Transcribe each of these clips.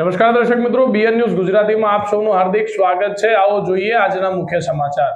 નમસ્કાર દર્શક મિત્રો બીએન ન્યૂઝ ગુજરાતીમાં આપ સૌનું હાર્દિક સ્વાગત છે. આવો જોઈએ આજના મુખ્ય સમાચાર.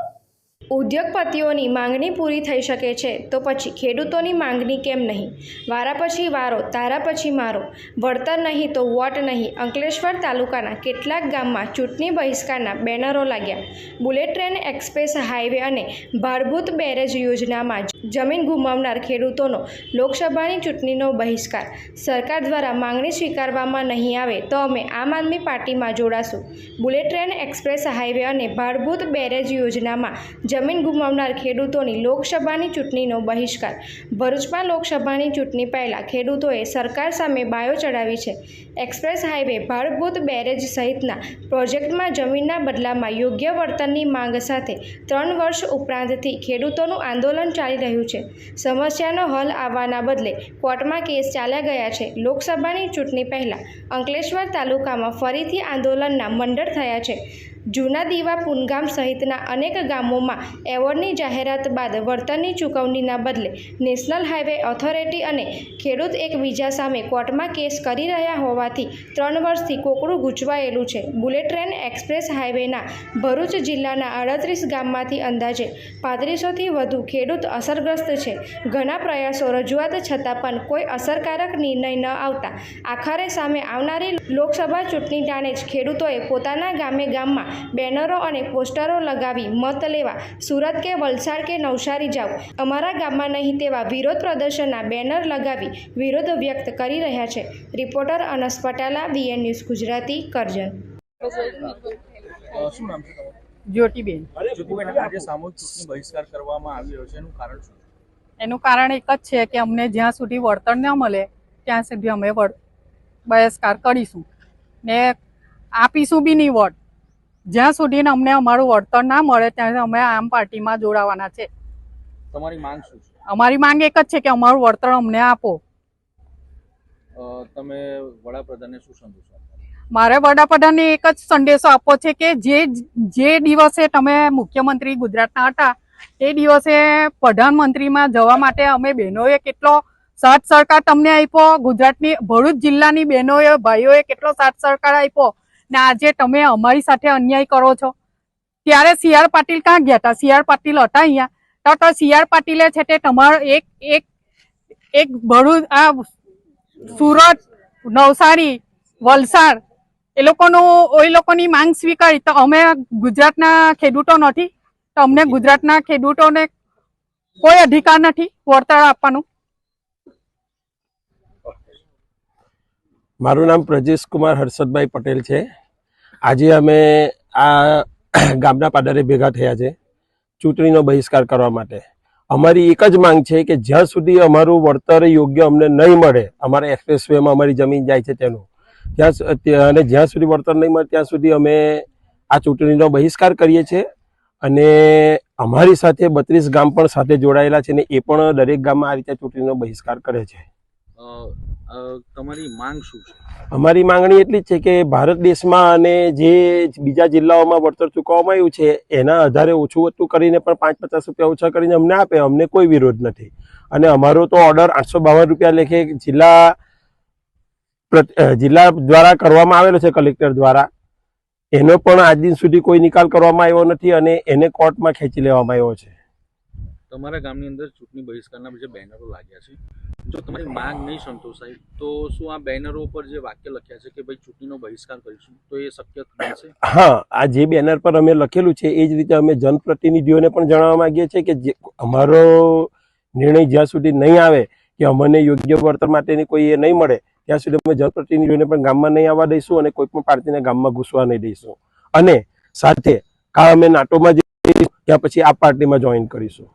ઉદ્યોગપતિઓની માંગણી પૂરી થઈ શકે છે, તો પછી ખેડૂતોની માંગણી કેમ નહીં? વારા પછી વારો, તારા પછી મારો. વળતર નહીં તો વોટ નહીં. અંકલેશ્વર તાલુકાના કેટલાક ગામમાં ચૂંટણી બહિષ્કારના બેનરો લાગ્યા. બુલેટ ટ્રેન એક્સપ્રેસ હાઈવે અને ભારભૂત બેરેજ યોજનામાં જમીન ગુમાવનાર ખેડૂતોનો લોકસભાની ચૂંટણીનો બહિષ્કાર. સરકાર દ્વારા માંગણી સ્વીકારવામાં નહીં આવે તો અમે આમ આદમી પાર્ટીમાં જોડાશું. બુલેટ ટ્રેન એક્સપ્રેસ હાઈવે અને ભાડભૂત બેરેજ યોજનામાં જમીન ગુમાવનાર ખેડૂતોની લોકસભાની ચૂંટણીનો બહિષ્કાર. ભરૂચમાં લોકસભાની ચૂંટણી પહેલાં ખેડૂતોએ સરકાર સામે બાયો ચડાવી છે. એક્સપ્રેસ હાઈવે ભાડભૂત બેરેજ સહિતના પ્રોજેક્ટમાં જમીનના બદલામાં યોગ્ય વળતરની માંગ સાથે ત્રણ વર્ષ ઉપરાંતથી ખેડૂતોનું આંદોલન ચાલી રહ્યું છે. સમસ્યાનો હલ આવવાના બદલે કોર્ટમાં કેસ ચાલ્યા ગયા છે. લોકસભાની ચૂંટણી પહેલાં અંકલેશ્વર તાલુકામાં ફરીથી આંદોલનના મંડળ થયા છે. જૂના દીવા પુનગામ સહિતના અનેક ગામોમાં એવોર્ડની જાહેરાત બાદ વળતરની ચૂકવણીના બદલે નેશનલ હાઈવે ઓથોરિટી અને ખેડૂત એકબીજા સામે કોર્ટમાં કેસ કરી રહ્યા હોવાથી ત્રણ વર્ષથી કોકડું ગૂંચવાયેલું છે. બુલેટ ટ્રેન એક્સપ્રેસ હાઈવેના ભરૂચ જિલ્લાના અડત્રીસ ગામમાંથી અંદાજે પાંત્રીસોથી વધુ ખેડૂત અસરગ્રસ્ત છે. ઘણા પ્રયાસો રજૂઆત છતાં પણ કોઈ અસરકારક નિર્ણય ન આવતા આખરે સામે આવનારી લોકસભા ચૂંટણી ટાણે જ ખેડૂતોએ પોતાના ગામે ગામમાં બેનરો અને પોસ્ટરો લગાવી મત લેવા. સુરત કે વલસાડ કે નવસારી જાઓ અમારા ગામમાં નહીં તેવા વિરોધ પ્રદર્શનના બેનર લગાવી વિરોધ વ્યક્ત કરી રહ્યા છે. Reporter Anas Patala BN news Gujarati Karjan. શું નામ છે જ્યોતિબેન. જ્યોતિબેન આજે સામૂહિક ચૂંટણી બહિષ્કાર કરવામાં આવી રહ્યો છે એનું કારણ શું? એનું કારણ એક જ છે કે અમને જ્યાં સુધી વળતર ન મળે ત્યાં સુધી અમે વળ- બહિષ્કાર કરીશું. ને આપીશું બી નહીં વોટ જ્યાં સુધી અમને અમારું વળતર ના મળે ત્યાં અમે આમ પાર્ટીમાં જોડાવાના છે. તમારી માંગ શું છે? અમારી માંગ એક જ છે કે અમારું વળતર અમને આપો. તમે વડાપ્રધાનને શું સંદેશો મારે વડાપ્રધાનને એક જ સંદેશો આપવો છે કે જે જે દિવસે તમે મુખ્યમંત્રી ગુજરાતના હતા તે દિવસે પ્રધાનમંત્રીમાં જવા માટે અમે બહેનોએ કેટલો સાથ સહકાર તમને આપ્યો? ગુજરાતની ભરૂચ જિલ્લાની બહેનોએ ભાઈઓએ કેટલો સાથ સહકાર આપ્યો? ને, આજે તમે અમારી સાથે અન્યાય કરો છો. ત્યારે સી આર પાટીલ ક્યાં ગયા હતા સી પાટીલ હતા અહીંયા. તો તો સી આર પાટીલે છે તે તમારો એક એક એક ભરૂચ, આ સુરત, નવસારી, વલસાડ, એ લોકોનું, એ લોકોની માંગ સ્વીકારી. તો અમે ગુજરાતના ખેડૂતો નથી. તો અમને ગુજરાતના ખેડૂતોને કોઈ અધિકાર નથી વળતર આપવાનું. મારું નામ પ્રજેશ કુમાર હર્ષદભાઈ પટેલ છે. આજે અમે આ ગામના પાદરે ભેગા થયા છે ચૂંટણીનો બહિષ્કાર કરવા માટે. અમારી એક જ માંગ છે કે જ્યાં સુધી અમારું વળતર યોગ્ય અમને નહીં મળે, અમારા એક્સપ્રેસ વેમાં અમારી જમીન જાય છે તેનું, ત્યાં અને જ્યાં સુધી વળતર નહીં મળે ત્યાં સુધી અમે આ ચૂંટણીનો બહિષ્કાર કરીએ છીએ અને અમારી સાથે બત્રીસ ગામ પણ સાથે જોડાયેલા છે ને એ પણ દરેક ગામમાં આ રીતે ચૂંટણીનો બહિષ્કાર કરે છે. તમારી માંગ શું છે? અમારી માંગણી એટલી જ છે કે ભારત દેશમાં અને જે બીજા જિલ્લાઓમાં વળતર ચૂકવવામાં આવ્યું છે એના આધારે ઓછું વધતું કરીને પણ પાંચ પચાસ રૂપિયા ઓછા કરીને અમને આપે અમને કોઈ વિરોધ નથી. અને અમારો તો ઓર્ડર આઠસો બાવન રૂપિયા લેખે જિલ્લા જિલ્લા દ્વારા કરવામાં આવેલો છે કલેક્ટર દ્વારા. એનો પણ આજ દિન સુધી કોઈ નિકાલ કરવામાં આવ્યો નથી અને એને કોર્ટમાં ખેંચી લેવામાં આવ્યો છે. તમારા ગામની અંદર ચૂંટણી બહિષ્કારના જે બેનરો લાગ્યા છે. જો તમારી માંગ નહીં સંતોષાય તો શું આ બેનરો ઉપર જે વાક્ય લખ્યા છે કે ભાઈ ચૂંટણીનો બહિષ્કાર કરીશું, તો એ શક્ય બનશે? હા, આ જે બેનર પર અમે લખેલું છે, એ જ રીતે અમે જનપ્રતિનિધિઓને પણ જણાવવા માંગીએ છીએ કે અમારો નિર્ણય જ્યાં સુધી નહીં આવે, કે અમને યોગ્ય વળતર માટેની કોઈ એ નહીં મળે, ત્યાં સુધી અમે જનપ્રતિનિધિઓને પણ ગામમાં નહીં આવવા દઈશું અને કોઈ પણ પાર્ટીને ગામમાં ઘૂસવા નહીં દઈશું. અને સાથે કા અમે નાટોમાં જઈશું, ત્યાં પછી આ પાર્ટીમાં જોઈન કરીશું.